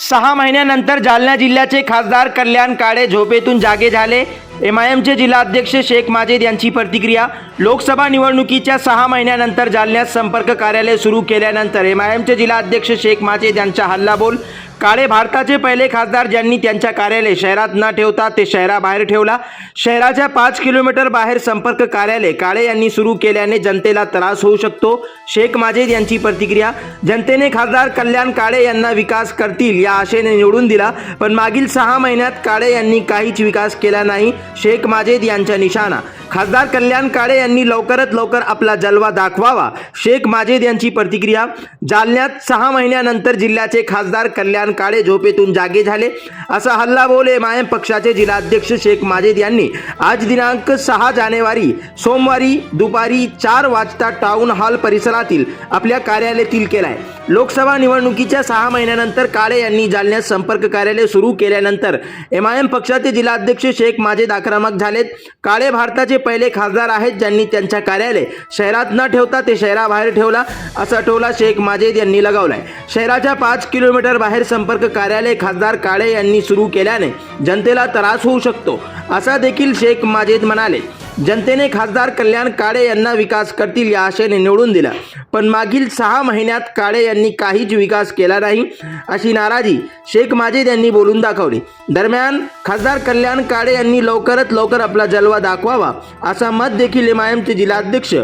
सहा महिन्यानंतर जालना जिल्ह्याचे खासदार कल्याण काळे झोपेतून जागे झाले. एम आय एमचे जिल्हाध्यक्ष शेख माजेद यांची प्रतिक्रिया लोकसभा निवडणुकीच्या सहा महिन्यानंतर जालन्यात संपर्क कार्यालय सुरू केल्यानंतर एम आय एमचे जिल्हाध्यक्ष शेख माजेद यांचा हल्लाबोल काळे भारताचे पहिले खासदार ज्यांनी त्यांच्या कार्यालय शहरात न ठेवता ते शहराबाहेर ठेवला. शहराच्या पाच किलोमीटर बाहेर संपर्क कार्यालय काळे यांनी सुरू केल्याने जनतेला त्रास होऊ शकतो शेख माजेद यांची प्रतिक्रिया. जनतेने खासदार कल्याण काळे यांना विकास करतील या आशेने निवडून दिला पण मागील सहा महिन्यात काळे यांनी काहीच विकास केला नाही. शेख माजेद यांचा निशाणा. खासदार कल्याण काळे यांनी लवकरात लवकर आपला जलवा दाखवावा. शेख माजेद यांची प्रतिक्रिया जालन्यात सहा महिन्यानंतर जिल्ह्याचे खासदार कल्याण काळे झोपेतून जागे झाले. असा हल्लाबोल एम आय एम पक्षाचे जिल्हाध्यक्ष शेख माजेद यांनी. आज दिनांक सहा जानेवारी सोमवारी दुपारी चार वाजता टाऊन हॉल परिसरातील आपल्या कार्यालयातील केलाय. लोकसभा निवडणुकीच्या सहा महिन्यानंतर काळे यांनी जालन्यात संपर्क कार्यालय सुरू केल्यानंतर एम आय एम पक्षाचे जिल्हाध्यक्ष शेख माजेद आक्रमक झालेत. काळे भारताचे पहिले खासदार आहेत ज्यांनी त्यांच्या कार्यालय शहरात न ठेवता ते शहराबाहेर ठेवला असा टोला शेख माजेद यांनी लगावलाय. शहराच्या पाच किलोमीटर बाहेर संपर्क कार्यालय खासदार काळे यांनी सुरू केल्याने जनतेला त्रास होऊ शकतो असा देखील शेख माजेद म्हणाले. जनतेने खासदार कल्याण काळे यांना विकास करतील या आशेने निवडून दिला. पण मागील सहा महिन्यात काळे यांनी काहीच विकास केला नाही अशी नाराजी शेख माजेद यांनी बोलून दाखवली. दरम्यान खासदार कल्याण काळे यांनी लवकरात लवकर आपला जलवा दाखवावा असा मत देखील एम आय एमचे जिल्हाध्यक्ष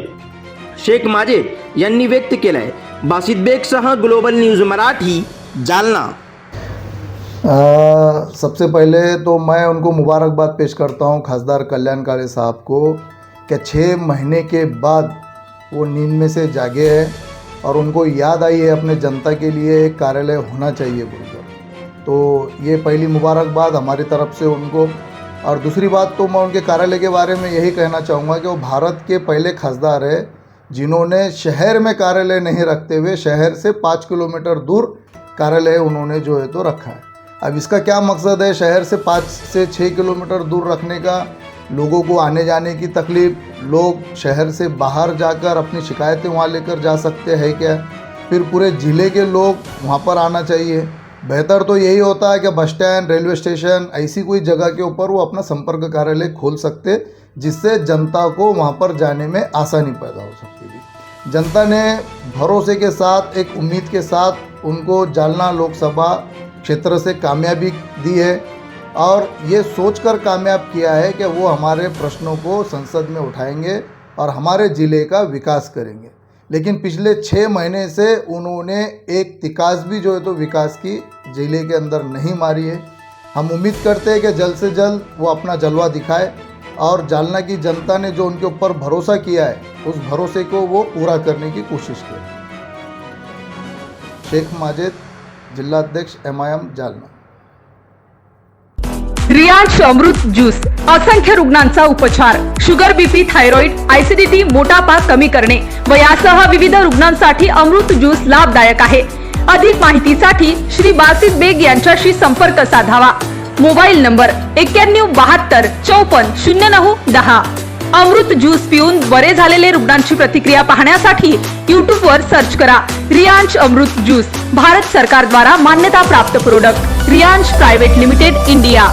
शेख माजेद यांनी व्यक्त केला आहे बासित बेगसह ग्लोबल न्यूज मराठी जालना. सबसे पहले तो मैं उनको मुबारकबाद पेश करता हूँ खासदार कल्याणकारी साहब को कि छः महीने के बाद वो नींद में से जागे हैं और उनको याद आई है अपने जनता के लिए एक कार्यालय होना चाहिए बोलकर। तो ये पहली मुबारकबाद हमारी तरफ़ से उनको। और दूसरी बात तो मैं उनके कार्यालय के बारे में यही कहना चाहूँगा कि वो भारत के पहले खासदार है जिन्होंने शहर में कार्यालय नहीं रखते हुए शहर से पाँच किलोमीटर दूर कार्यालय उन्होंने जो है तो रखा है। अब इसका क्या मकसद है? शहर से पाँच से छः किलोमीटर दूर रखने का, लोगों को आने जाने की तकलीफ़। लोग शहर से बाहर जाकर अपनी शिकायतें वहाँ लेकर जा सकते हैं क्या? फिर पूरे ज़िले के लोग वहाँ पर आना चाहिए। बेहतर तो यही होता है कि बस स्टैंड, रेलवे स्टेशन, ऐसी कोई जगह के ऊपर वो अपना संपर्क कार्यालय खोल सकते, जिससे जनता को वहाँ पर जाने में आसानी पैदा हो सकती थी। जनता ने भरोसे के साथ, एक उम्मीद के साथ उनको जालना लोकसभा क्षेत्र से कामयाबी दी है और ये सोचकर कामयाब किया है कि वो हमारे प्रश्नों को संसद में उठाएँगे और हमारे ज़िले का विकास करेंगे। लेकिन पिछले छः महीने से उन्होंने एक तिकास भी जो है तो विकास की ज़िले के अंदर नहीं मारी है। हम उम्मीद करते हैं कि जल्द से जल्द वो अपना जलवा दिखाए और जालना की जनता ने जो उनके ऊपर भरोसा किया है, उस भरोसे को वो पूरा करने की कोशिश करें। शेख माजिद जिल्हाध्यक्ष एम आय एम जालना. रियाज अमृत ज्यूस असंख्य रुग्णांचा उपचार शुगर बीपी थायरॉइड आयसिडिटी मोटापा कमी करणे व यासह विविध रुग्णांसाठी अमृत ज्यूस लाभदायक आहे. अधिक माहितीसाठी श्री बासित बेग यांच्याशी संपर्क साधावा. मोबाईल नंबर एक्क्याण्णव बहात्तर चौपन्न शून्य नऊ दहा. अमृत ज्यूस पिऊन बरे झालेले रुग्णांची प्रतिक्रिया पाहण्यासाठी युट्यूब वर सर्च करा रियांश अमृत ज्यूस. भारत सरकारद्वारा मान्यता प्राप्त product Riyansh private limited India.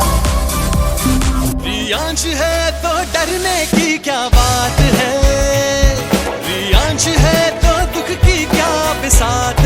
Riyansh है तो डरने की क्या बात है? रियांश है तो दुख की क्या बिसात